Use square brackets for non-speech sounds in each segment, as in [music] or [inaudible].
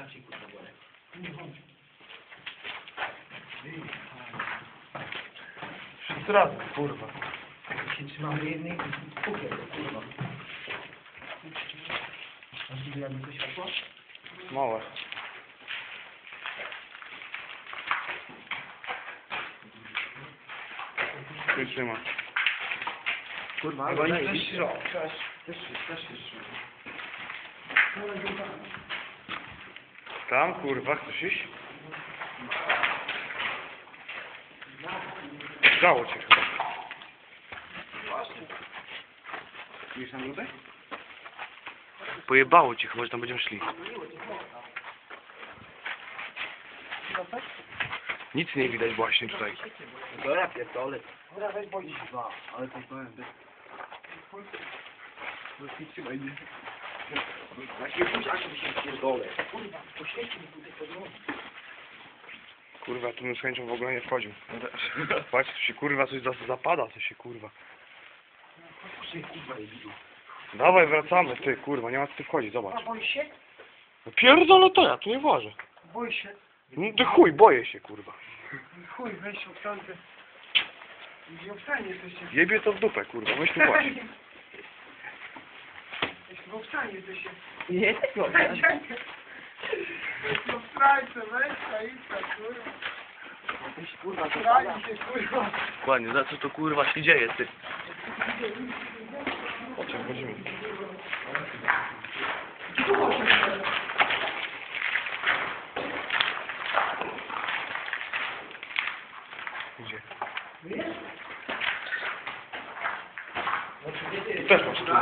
inaczej kurwa bolę. Wszyscy razem, kurwa. Jak się trzymamy jednej, kupię to kurwa. Możliwe jakby to światło? Małe. Przytrzyma. Kurwa, Albo nie, też, też, też się Tam, kurwa, chcesz iść? Dało cię chyba. Idziesz na minutę? Pojebało cię chyba, że tam będziemy szli. Nic nie widać właśnie tutaj. Dobra, pierdolę. Dobra, weź boi się. Ale to powiem, bez... Trzymaj mnie. Się się pierdolę. Kurwa, poświęć mi tutaj pod nogi. Kurwa, tu bym z chęcią w ogóle nie wchodził. Patrz, tu się kurwa coś zapada, co się kurwa. Dawaj, wracamy, ty kurwa, nie ma co tu wchodzić, A zobacz. boi się? No pierdolę to ja, tu nie włażę. Boi się. No ty chuj, boję się kurwa. Chuj, weź obstąpy. Gdzie obstanie jesteście? Jebie to w dupę kurwa, weź tu właśnie. [laughs] Jeśli w obstanie jesteście. Nie jesteś No strajce, weź, strajca, kurwa. Jesteś kurwa, to Strajcie, kurwa. Dokładnie, za co to kurwa się dzieje, ty. Chodźcie, wchodzimy. Gdzie? Też masz tu.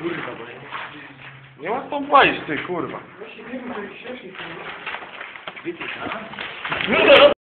Kurwa, bo Nie ma tam wejść, ty kurwa. Wiecie, co?